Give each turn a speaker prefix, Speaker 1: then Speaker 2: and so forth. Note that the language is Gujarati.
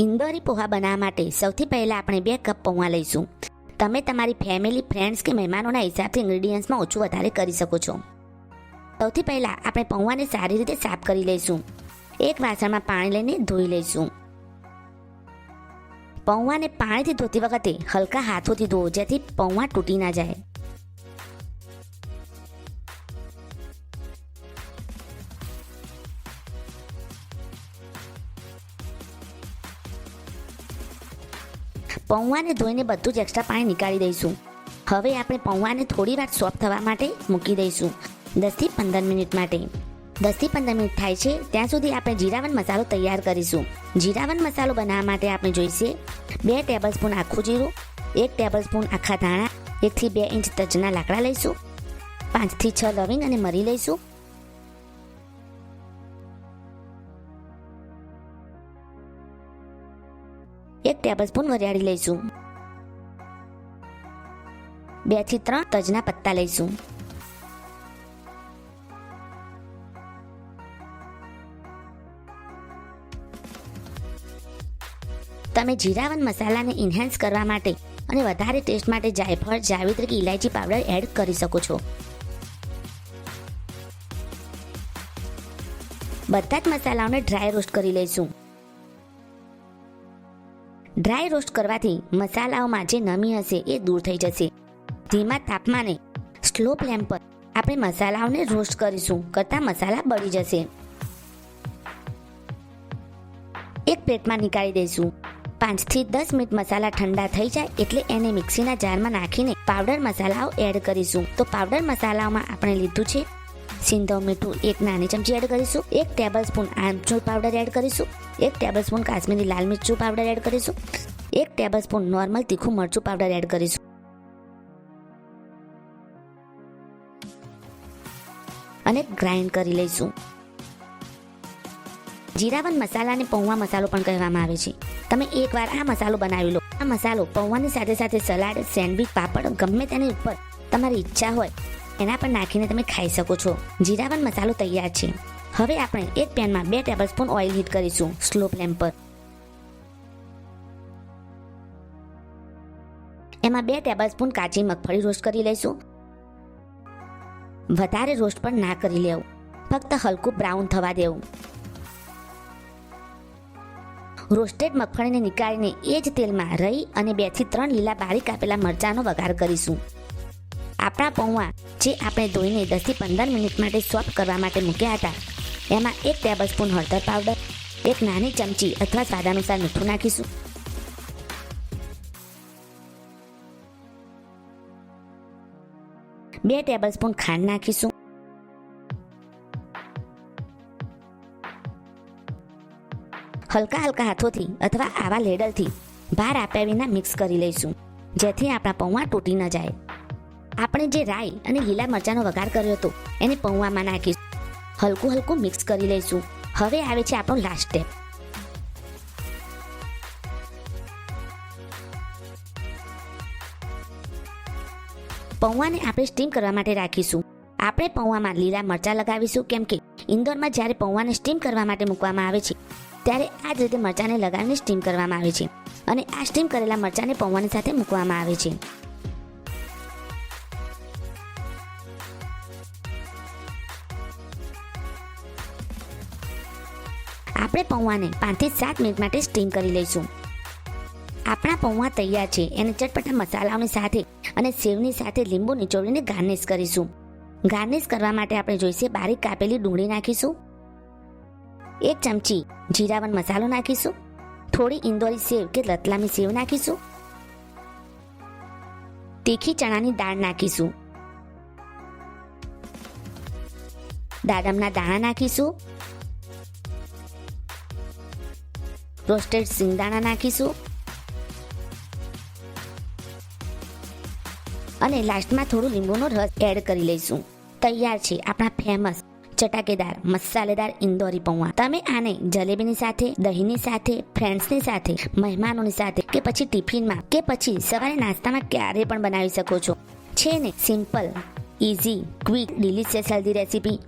Speaker 1: ઇન્દોરી પોહા બનાવવા માટે સૌથી પહેલાં આપણે બે કપ પૌવા લઈશું. તમે તમારી ફેમિલી ફ્રેન્ડ્સ કે મહેમાનોના હિસાબથી ઇન્ગ્રીડિયન્ટ્સમાં ઓછું વધારે કરી શકો છો. સૌથી પહેલાં આપણે પૌવાને સારી રીતે સાફ કરી લઈશું. એક વાસણમાં પાણી લઈને ધોઈ લઈશું. પૌવાને પાણીથી ધોતી વખતે હલકા હાથોથી ધોવો જેથી પૌવા તૂટી ના જાય. પૌવાને ધોઈને બધું જ એક્સ્ટ્રા પાણી નીકાળી દઈશું. હવે આપણે પૌવાને થોડી વાર સોફ્ટ થવા માટે મૂકી દઈશું. દસથી પંદર મિનિટ માટે. દસથી પંદર મિનિટ થાય છે, ત્યાં સુધી આપણે જીરાવન મસાલો તૈયાર કરીશું. જીરાવન મસાલો બનાવવા માટે આપણે જોઈશે બે ટેબલ સ્પૂન આખું જીરું, એક ટેબલ સ્પૂન આખા ધાણા, એકથી બે ઇંચ તજના લાકડા લઈશું, પાંચથી છ લવિંગ અને મરી લઈશું. એક ટેબલ સ્પૂન વરિયાળી લઈશું. બેથી ત્રણ તજના પત્તા લઈશું. તમે જીરાવન મસાલાને ઇન્હેન્સ કરવા માટે અને વધારે ટેસ્ટ માટે જાયફળ જાવિત્રી કે ઇલાયચી પાવડર એડ કરી શકો છો. બધા જ મસાલાઓને ડ્રાય રોસ્ટ કરી લઈશું. ડ્રાય રોસ્ટ કરવાથી મસાલાઓમાં જે નમી હશે એ દૂર થઈ જશે. ધીમા તાપમાને સ્લો ફ્લેમ પર આપણે મસાલાઓને રોસ્ટ કરીશું કરતાં મસાલા બળી જશે. એક પ્લેટમાં નીકાળી દઈશું. પાંચથી દસ મિનિટ મસાલા ઠંડા થઈ જાય એટલે એને મિક્સીના જારમાં નાખીને પાવડર મસાલાઓ એડ કરીશું. તો પાવડર મસાલાઓમાં આપણે લીધું છે સિંધવ મીઠું એક નાની ચમચી એડ કરીશું. એક ટેબલ સ્પૂન આમચૂર પાવડર એડ કરીશું. એક ટેબલ સ્પૂન કાશ્મીરી લાલ મિરચું પાવડર એડ કરીશું. એક ટેબલ સ્પૂન નોર્મલ તીખું મરચું પાવડર એડ કરીશું. અને ગ્રાઇન્ડ કરી લઈશું. જીરાવન મસાલાને પૌવા મસાલો પણ કહેવામાં આવે છે. તમે એકવાર આ મસાલો બનાવી લો. આ મસાલો પૌવાની સાથે સાથે સલાડ, સેન્ડવીચ, પાપડ ગમે તેની ઉપર તમારી ઈચ્છા હોય એના પર નાખીને તમે ખાઈ શકો છો. જીરાવન મસાલો તૈયાર છે. હવે આપણે એક પેનમાં બે ટેબલ સ્પૂન ઓઇલ હીટ કરીશું સ્લો ફ્લેમ પર. એમાં બે ટેબલ સ્પૂન કાચી મગફળી રોસ્ટ કરી લઈશું. વધારે રોસ્ટ પણ ના કરી લેવું. ફક્ત હલકું બ્રાઉન થવા દેવું. રોસ્ટેડ મગફળીને નીકાળીને એ જ તેલમાં રહી અને બેથી ત્રણ લીલા બારીક કાપેલા મરચાંનો વઘાર કરીશું. આપણા પૌવા જે આપણે ધોઈને દસથી પંદર મિનિટ માટે સોફ્ટ કરવા માટે મૂક્યા હતા. એમાં એક ટેબલ સ્પૂન હળદર પાવડર, એક નાની ચમચી અથવા સ્વાદાનુસાર મીઠું નાખીશું. બે ટેબલ સ્પૂન ખાંડ નાખીશું. હલકા હલકા હાથોથી અથવા આવા લેડલથી, ભાર આપ્યા વિના મિક્સ કરી લઈશું, જેથી આપણા પૌવા તૂટી ન જાય. આપણે જે રાઈ અને લીલા મરચાંનો વઘાર કર્યો હતો, એને પૌવામાં નાખીશું. હલકું હલકું મિક્સ કરી લઈશું. હવે આવે છે આપણો લાસ્ટ સ્ટેપ પૌવાને આપણે સ્ટીમ કરવા માટે રાખીશું. આપણે પૌવામાં લીલા મરચાં લગાવીશું, કેમ કે ઇન્દોરમાં જ્યારે પૌવાને સ્ટીમ કરવા માટે મૂકવામાં આવે છે, ત્યારે આ જ રીતે મરચાંને લગાવીને સ્ટીમ કરવામાં આવે છે. અને આ સ્ટીમ કરેલા મરચાંને પૌવાની સાથે મૂકવામાં આવે છે. આપણે પૌવાને પાંચથી સાત મિનિટ માટે સ્ટીમ કરી લઈશું. આપણા પૌવા તૈયાર છે. એને ચટપટા મસાલાઓની સાથે અને સેવની સાથે લીંબુ નિચોડીને ગાર્નિશ કરીશું. ગાર્નિશ કરવા માટે આપણે જોઈશે બારીક કાપેલી ડુંગળી નાખીશું. એક ચમચી જીરાવન મસાલો નાખીશું. થોડી ઇન્દોરી સેવ કે રતલામી સેવ નાખીશું. તીખી ચણાની દાળ નાખીશું. દાડમના દાણા નાખીશું. રોસ્ટેડ સિંગદાણા નાખીશું. અને લાસ્ટમાં થોડું લીંબુનો રસ એડ કરી લઈશું. તૈયાર છે આપણા ફેમસ ચટાકેદાર, મસાલેદાર ઇન્દોરી પૌવા. તમે આને જલેબીની સાથે, દહીંની સાથે ફ્રેન્ડ્સની સાથે, મહેમાનોની સાથે કે પછી ટિફિનમાં કે પછી સવારે નાસ્તામાં ક્યારે પણ બનાવી શકો છો. છે ને simple easy quick delicious healthy recipe